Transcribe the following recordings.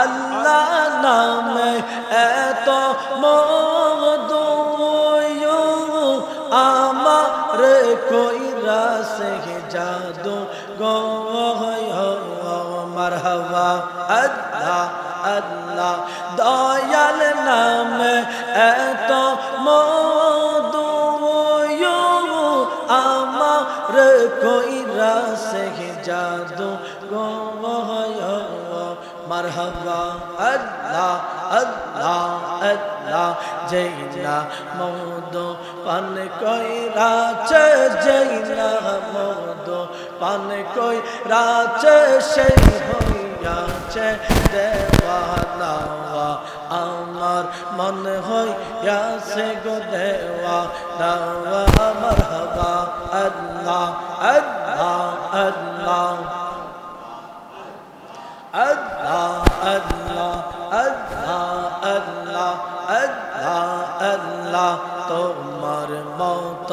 আল্লাহ নামে এত মধু আমার কইরা সে জাদু গো মারহাবা আল্লাহ আমার কইরা সে জাদু গো, মারহাবা, আল্লাহ আল্লাহ আল্লাহ জৈনা মৌদ পান কই রাচে জৈনা মৌদ পান কই রাচে সেই হইয়াছে দেওয়ানা আমার মন হইয়াছে গো দেওয়া দাওয়া আল্লাহ আল্লাহ আল্লাহ আল্লাহ আল্লাহ আল্লাহ, তোমার মত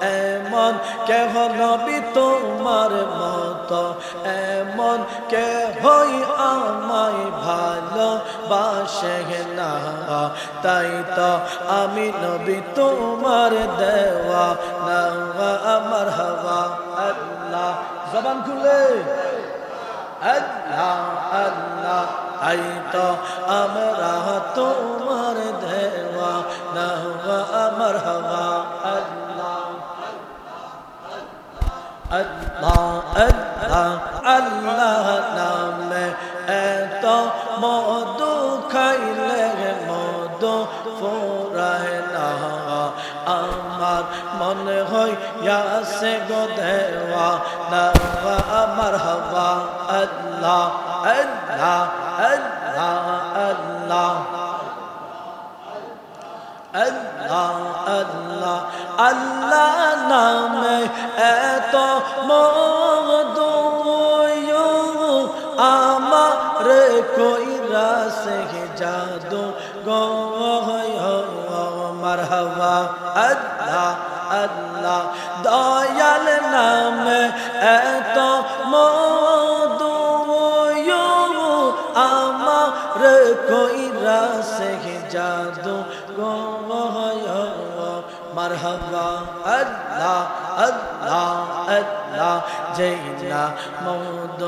এমন কেহ নবী তোমার মত এমন কে হই আমায় ভালো বাসে না। তাই তো আমি নবী তোমার দেওয়া না আমার হওয়া, আল্লাহ। জবান খুলে। আল্লাহ আল্লাহ তাই তো আমরা তোমার মনে হয় ইয়াসে গো দেওয়া না আমার হওয়া আল্লাহ আল্লাহ আল্লাহ আল্লাহ আল্লাহ আল্লাহ আল্লাহ নামে এত মধু আমার কইরা সে জাদু গো, মারহাবা, আল্লাহ আল্লাহ আল্লাহ জৈনা মৌদ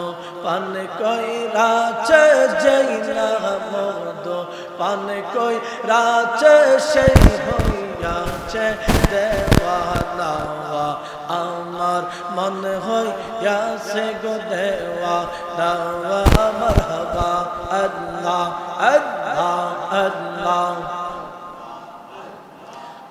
পান কই রাচে জৈনা মৌদ পান কই রাচে, সেই হইয়াছে দেওয়ানা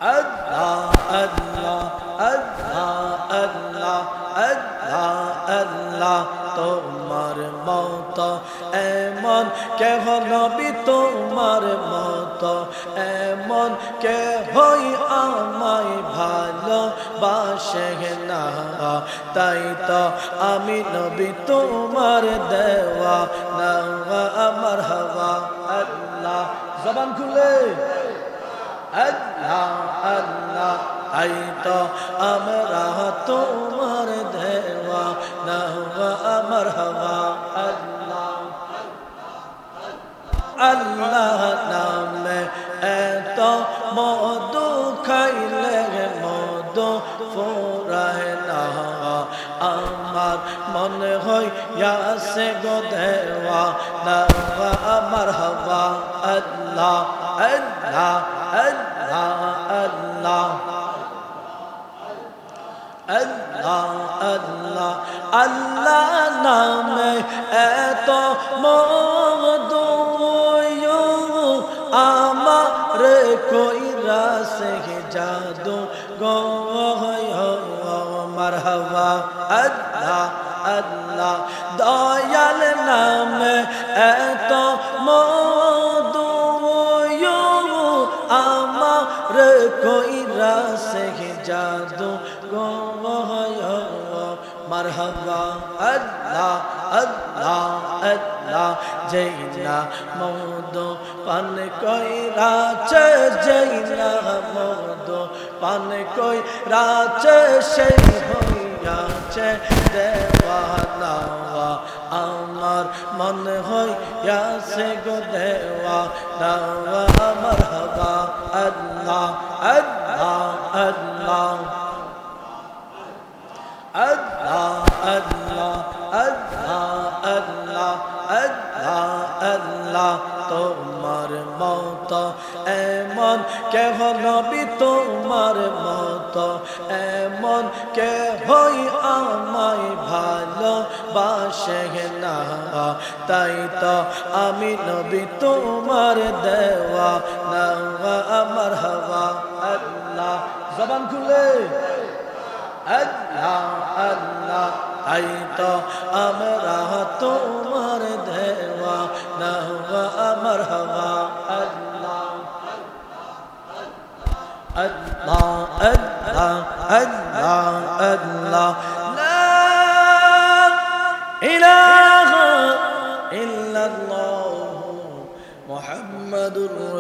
আল্লাহ আল্লাহ আল্লাহ আল্লাহ আল্লাহ আল্লাহ, তোমার মত এমন কেহ নবী, তোমার মত এমন কে হই আমায় ভালো বাসে না। তাই তো আমি নবী, তোমার দেওয়া না আমার হওয়া। আল্লাহ, জবান খুলে। আল্লাহ আল্লাহ তাই তো আমরা তোমার দেওয়া না আমার হওয়া আল্লাহ আল্লাহ নামে এত মধু খাইলে মধু ফোরায় না আমার মনে হয় ইয়াসে গো দেওয়া না আমার হওয়া আল্লাহ আল্লাহ মদয়ো আমার কইরা সে জাদু গয় মার হওয়া আল্লাহ আল্লাহ কইরা সে জাদু গো মারহাবা আল্লাহ আল্লাহ আল্লাহ জৈনা মৌদ পান কই রাচে জৈনা মৌদ পান কই রাচে সেই হইয়াছে দেওয়ানা আমার মন ইয়াসে গো দেওয়া দাওয়া, মারহাবা, আল্লাহ আল্লাহ আল্লাহ। আল্লাহ আল্লাহ আল্লাহ আল্লাহ আল্লাহ আল্লাহ। তোমার মত এমন কেহ নবী, তোমার মত এমন কে হই আমায় ভালো বাসে না। তাই তো আমি নবী তোমার দেওয়া না আমার হওয়া, আল্লাহ। জবান খুলে। আল্লাহ আল্লাহ, তাই তো আমরা তোমার